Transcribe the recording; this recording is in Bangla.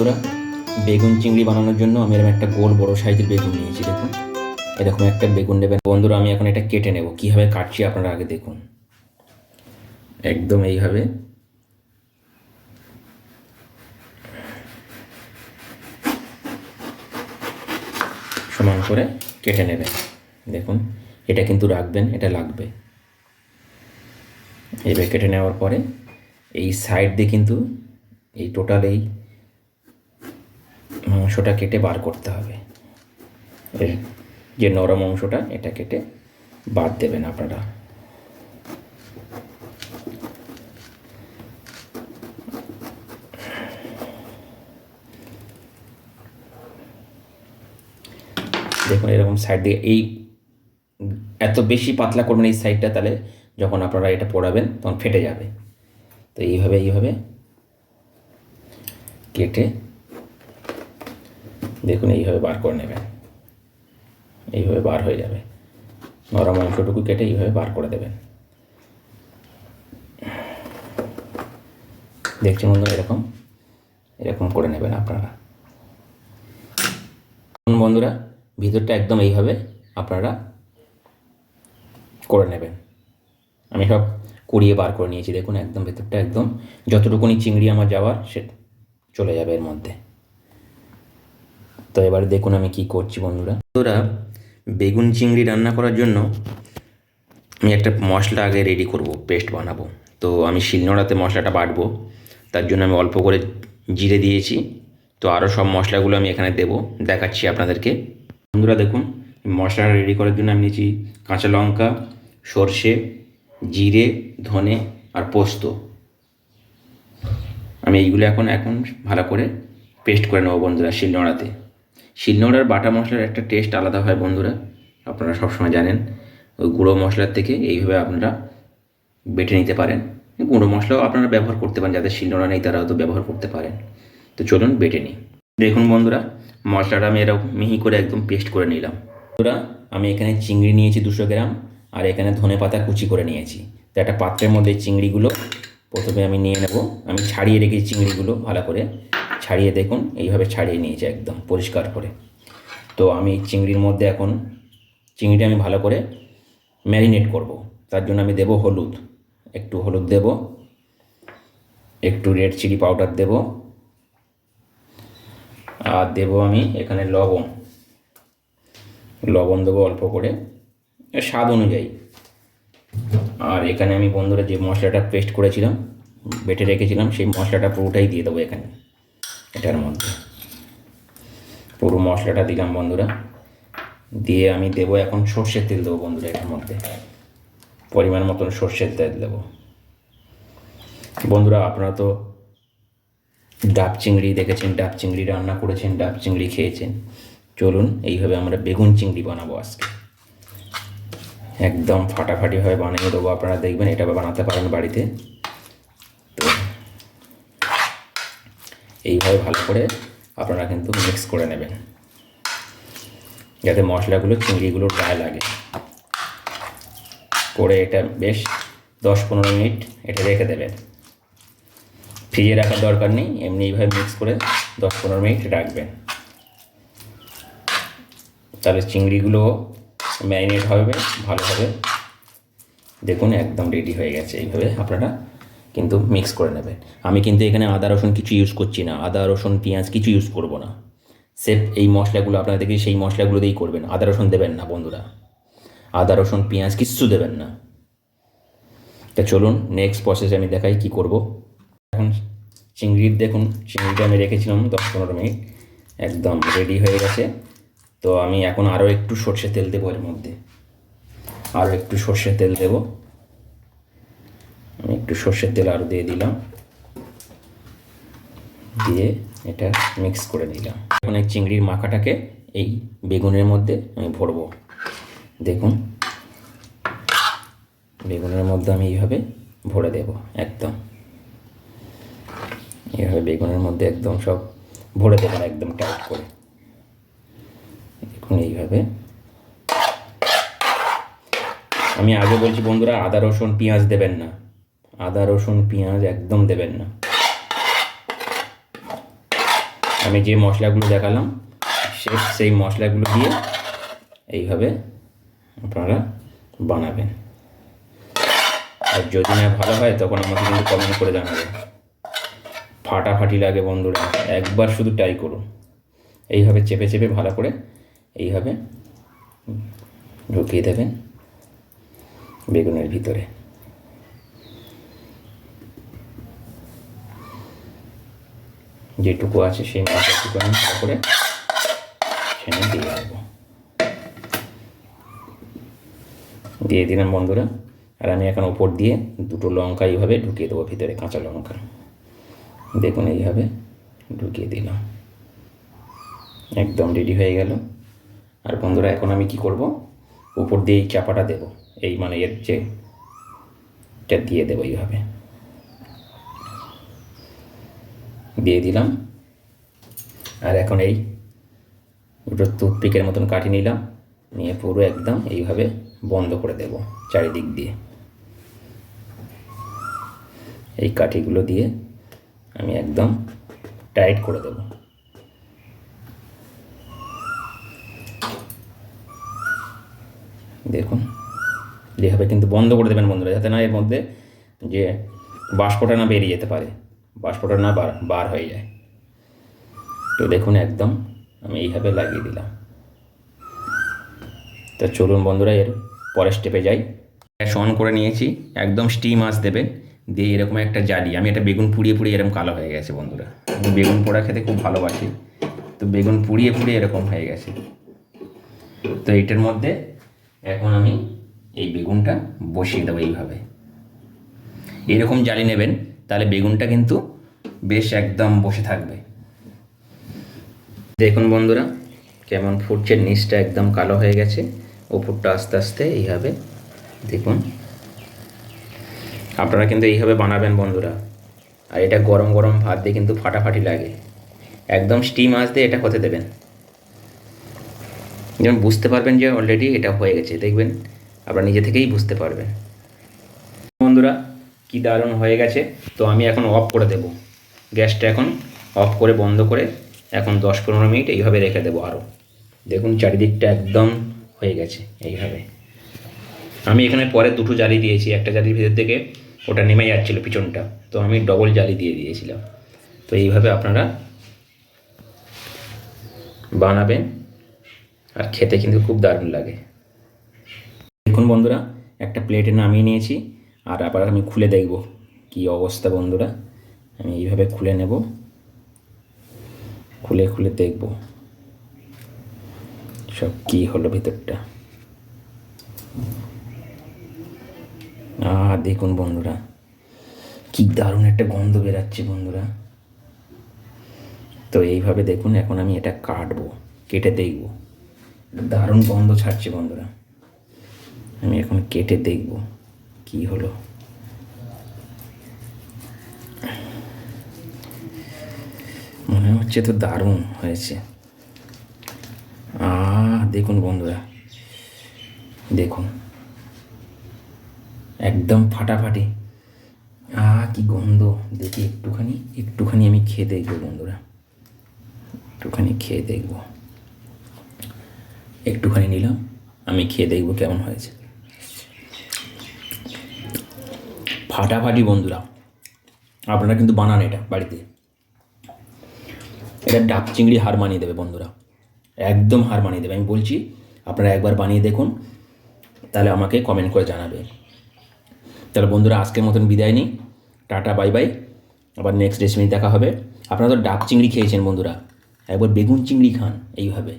বন্ধুরা, বেগুন চিংড়ি বানানোর জন্য আমি এরকম একটা গোল বড় সাইজের বেগুন নিয়েছি, দেখুন। এরকম একটা বেগুন নেবেন। বন্ধুরা, আমি এখন এটা কেটে নেব। কীভাবে কাটছি আপনারা আগে দেখুন। একদম এইভাবে। সমান করে কেটে নেবেন। দেখুন, এটা কিন্তু রাখবেন, এটা লাগবে। এইভাবে কেটে নেওয়ার পরে এই সাইড দিয়ে কিন্তু এই টোটাল এই মাংসটা কেটে বার করতে হবে। এর যে নরম অংশটা, এটা কেটে বাদ দেবেন আপনারা। দেখুন, এরকম সাইড দিয়ে এই এত বেশি পাতলা করবেন এই সাইডটা তাহলে যখন আপনারা এটা পোড়াবেন, তখন ফেটে যাবে। তো এইভাবে এইভাবে কেটে দেখুন, এইভাবে বার করে নেবেন। এইভাবে বার হয়ে যাবে। নরম অংশটুকু কেটে এইভাবে বার করে দেবেন। দেখছি বন্ধুরা, এরকম? এরকম করে নেবেন আপনারা। বন্ধুরা, ভিতরটা একদম এইভাবে আপনারা করে নেবেন। আমি সব কুড়িয়ে বার করে নিয়েছি। দেখুন, একদম ভেতরটা একদম, যতটুকুনি চিংড়ি আমার যাওয়ার, সে চলে যাবে এর মধ্যে। তো এবার দেখুন আমি কি করছি, বন্ধুরা। বন্ধুরা, বেগুন চিংড়ি রান্না করার জন্য আমি একটা মশলা আগে রেডি করব পেস্ট বানাবো। তো আমি শিলনোড়াতে মশলাটা বাটবো, তার জন্য আমি অল্প করে জিরে দিয়েছি। তো আরও সব মশলাগুলো আমি এখানে দেবো, দেখাচ্ছি আপনাদেরকে। বন্ধুরা, দেখুন, মশলাটা রেডি করার জন্য আমি নিয়েছি কাঁচা লঙ্কা, সর্ষে, জিরে, ধনে আর পোস্ত। আমি এইগুলো এখন এখন ভালো করে পেস্ট করে নেব বন্ধুরা শিলনোড়াতে। শিলনোড়ার বাটা মশলার একটা টেস্ট আলাদা হয় বন্ধুরা, আপনারা সবসময় জানেন। ওই গুঁড়ো মশলার থেকে এইভাবে আপনারা বেটে নিতে পারেন। গুঁড়ো মশলাও আপনারা ব্যবহার করতে পারেন, যাদের শিলনোড়া নেই তারাও তো ব্যবহার করতে পারেন। তো চলুন বেটে নিই। দেখুন বন্ধুরা, মশলাটা আমি এরকম মিহি করে একদম পেস্ট করে নিলাম। বন্ধুরা, আমি এখানে চিংড়ি নিয়েছি দুশো গ্রাম আর এখানে ধনে পাতা কুচি করে নিয়েছি। তো একটা পাত্রের মধ্যে চিংড়িগুলো প্রথমে আমি নিয়ে নেব। আমি ছাড়িয়ে রেখেছি চিংড়িগুলো ভালো করে। ছাড়িয়ে দেখুন, এইভাবে ছাড়িয়ে নিয়েছি একদম পরিষ্কার করে। তো আমি চিংড়ির মধ্যে এখন, চিংড়িটা আমি ভালো করে ম্যারিনেট করব। তার জন্য আমি দেব হলুদ, একটু হলুদ দেব, একটু রেড চিলি পাউডার দেব, আর দেব আমি এখানে লবণ। লবণ দেবো অল্প করে স্বাদ অনুযায়ী। আর এখানে আমি বন্ধুরা যে মশলাটা পেস্ট করেছিলাম, বেটে রেখেছিলাম, সেই মশলাটা পুরোটাই দিয়ে দেবো এখানে। এটার মধ্যে। পুরো মশলাটা দিলাম বন্ধুরা। দিয়ে আমি দেবো এখন সর্ষের তেল দেবো বন্ধুরা এটার মধ্যে। পরিমাণ মতন সর্ষের তেল দেবো। বন্ধুরা, আপনারা তো ডাব চিংড়ি দেখেছেন, ডাব চিংড়ি রান্না করেছেন, ডাব চিংড়ি খেয়েছেন। চলুন, এইভাবে আমরা বেগুন চিংড়ি বানাবো আজকে। একদম ফাটাফাটিভাবে বানিয়ে দেবো। আপনারা দেখবেন এটা বানাতে পারেন বাড়িতে। এইভাবে ভালো করে আপনারা কিন্তু মিক্স করে নেবেন। যাতে মশলাগুলো চিংড়িগুলোর গায়ে লাগে। করে এটা বেশ দশ পনেরো মিনিট এটা রেখে দেবেন। ফ্রিজে রাখার দরকার নেই, এমনি এইভাবে মিক্স করে দশ পনেরো মিনিট রাখবেন। তাহলে চিংড়িগুলো ম্যারিনেট হবে, ভালোভাবে। দেখুন, একদম রেডি হয়ে গেছে। এইভাবে আপনারা কিন্তু মিক্স করে নেবেন আমি কিন্তু এখানে আদা, রসুন কিছু ইউজ করছি না। আদা, রসুন, পেঁয়াজ কিছু ইউজ করব না। সেফ এই মশলাগুলো আপনারা দেখি সেই মশলাগুলো দিয়েই করবেন। আদা, রসুন দেবেন না বন্ধুরা। আদা, রসুন, পেঁয়াজ কিচ্ছু দেবেন না। তা চলুন নেক্সট প্রসেসে আমি দেখাই কি করব। এখন চিংড়ির দেখুন, চিংড়িটা আমি রেখেছিলাম দশ পনেরো মিনিট। একদম রেডি হয়ে গেছে। তো আমি এখন আরও একটু সর্ষে তেল দেবো এর মধ্যে। আরও একটু সর্ষে তেল দেবো। একটু সর্ষের তেল আরও দিয়ে দিলাম। দিয়ে এটা মিক্স করে নিলাম। এখন এই চিংড়ির মাখাটাকে এই বেগুনের মধ্যে আমি ভরবো। দেখুন, বেগুনের মধ্যে আমি এইভাবে ভরে দেব একদম। এইভাবে বেগুনের মধ্যে একদম সব ভরে দেবেন একদম টাইট করে। দেখুন এইভাবে। আমি আগে বলছি বন্ধুরা, আদা, রসুন, পেঁয়াজ দেবেন না। আদা, রসুন, পেঁয়াজ একদম দেবেন না। আমি যে মশলাগুলো দেখালাম, সে, সেই মশলাগুলো দিয়ে এইভাবে আপনারা বানাবেন। আর যদি না ভালো হয়, তখন আমাকে কিন্তু কমেন্ট করে জানাবেন। ফাটাফাটি লাগে বন্ধুরা, একবার শুধু ট্রাই করুন। এইভাবে চেপে চেপে ভালো করে এইভাবে ঢুকিয়ে দেবেন বেগুনের ভিতরে। যেটুকু আছে সেই মশলাটুকু আমি ভালো করে সেখানে দিয়ে দেবো দিয়ে দিলাম বন্ধুরা, আর আমি এখন ওপর দিয়ে দুটো লঙ্কা এইভাবে ঢুকিয়ে দেবো, ভিতরে কাঁচা লঙ্কা। দেখুন, এইভাবে ঢুকিয়ে দিলাম। একদম রেডি হয়ে গেল। আর বন্ধুরা, এখন আমি কি করব? উপর দিয়ে এই চাপাটা দেবো। এই মানে এর যে, এটা দিয়ে দেবো এইভাবে। দিয়ে দিলাম। আর এখন এই দুটো টুথপিকের মতন কাটি নিলাম। নিয়ে পুরো একদম এইভাবে বন্ধ করে দেব চারিদিক দিয়ে। এই কাঠিগুলো দিয়ে আমি একদম টাইট করে দেব। দেখুন, এইভাবে কিন্তু বন্ধ করে দেবেন বন্ধুরা, যাতে না এর মধ্যে যে বাষ্পটা না বেরিয়ে যেতে পারে। বাষ্পটা না বার বার হয়ে যায়। তো দেখুন একদম আমি এইভাবে লাগিয়ে দিলাম। তো চলুন বন্ধুরা, এর পরের স্টেপে যাই। গ্যাস অন করে নিয়েছি, একদম স্টিম আস দেবেন দিয়ে এরকম একটা জালি, আমি একটা বেগুন পুড়িয়ে পুড়িয়ে এরকম কালো হয়ে গেছে বন্ধুরা। আমি বেগুন পোড়া খেতে খুব ভালোবাসি, তো বেগুন পুড়িয়ে পুড়িয়ে এরকম হয়ে গেছে। তো এইটার মধ্যে এখন আমি এই বেগুনটা বসিয়ে দেবো এইভাবে। এরকম জালি নেবেন তাহলে বেগুনটা কিন্তু বেশ একদম বসে থাকবে। দেখুন বন্ধুরা, কেমন ফুটছে, নিচটা একদম কালো হয়ে গেছে, ওপরটা আস্তে আস্তে এইভাবে দেখুন। আপনারা কিন্তু এইভাবে বানাবেন বন্ধুরা। আর এটা গরম গরম ভাত দিয়ে কিন্তু ফাটাফাটি লাগে। একদম স্টিম দিয়ে এটা হতে দেবেন। যেমন বুঝতে পারবেন যে অলরেডি এটা হয়ে গেছে, দেখবেন? আপনারা নিজে থেকেই বুঝতে পারবেন। বন্ধুরা কি দারুণ হয়ে গেছে, তো আমি এখন অফ করে দেব। গ্যাসটা এখন অফ করে বন্ধ করে এখন দশ পনেরো মিনিট এইভাবে রেখে দেবো আরও দেখুন চারিদিকটা একদম হয়ে গেছে এইভাবে। আমি এখানে পরে দুটো জালি দিয়েছি, একটা জালির ভিতর থেকে ওটা নেমে যাচ্ছিল পিছনটা, তো আমি ডবল জালি দিয়ে দিয়েছিলাম। তো এইভাবে আপনারা বানাবেন আর খেতে কিন্তু খুব দারুণ লাগে। দেখুন বন্ধুরা, একটা প্লেটে নামিয়ে নিয়েছি। আর আবার আমি খুলে দেখব কি অবস্থা বন্ধুরা। আমি এইভাবে খুলে নেব। খুলে খুলে দেখব সব কি হলো ভিতরটা। আহ, দেখুন বন্ধুরা, কি দারুণ একটা গন্ধ বেরাচ্ছে বন্ধুরা। তো এইভাবে দেখুন, এখন আমি এটা কাটবো, কেটে দেখব। দারুণ গন্ধ ছাড়ছে বন্ধুরা। আমি এখন কেটে দেখব। কি হলো? মনে হচ্ছে তো দারুণ হয়েছে। আ, দেখুন বন্ধুরা। দেখুন। একদম ফাটাফাটি। আ, কি গন্ধ। দেখি একটুখানি একটুখানি আমি খেয়ে দেখব বন্ধুরা। একটুখানি খেয়ে দেখব। একটুখানি নিলাম, আমি খেয়ে দেখব কেমন হয়েছে। ফাটাফাটি বন্ধুরা, আপনারা কিন্তু বানান এটা বাড়িতে। এটা ডাব চিংড়ি হার মানিয়ে দেবে বন্ধুরা, একদম হার মানিয়ে দেবে। আমি বলছি, আপনারা একবার বানিয়ে দেখুন, তাহলে আমাকে কমেন্ট করে জানাবে। তাহলে বন্ধুরা, আজকের মতন বিদায় নিই। টাটা বাই বাই আবার নেক্সট রেসিপি দেখা হবে। আপনারা তো ডাব চিংড়ি খেয়েছেন বন্ধুরা, একবার বেগুন চিংড়ি খান এইভাবে।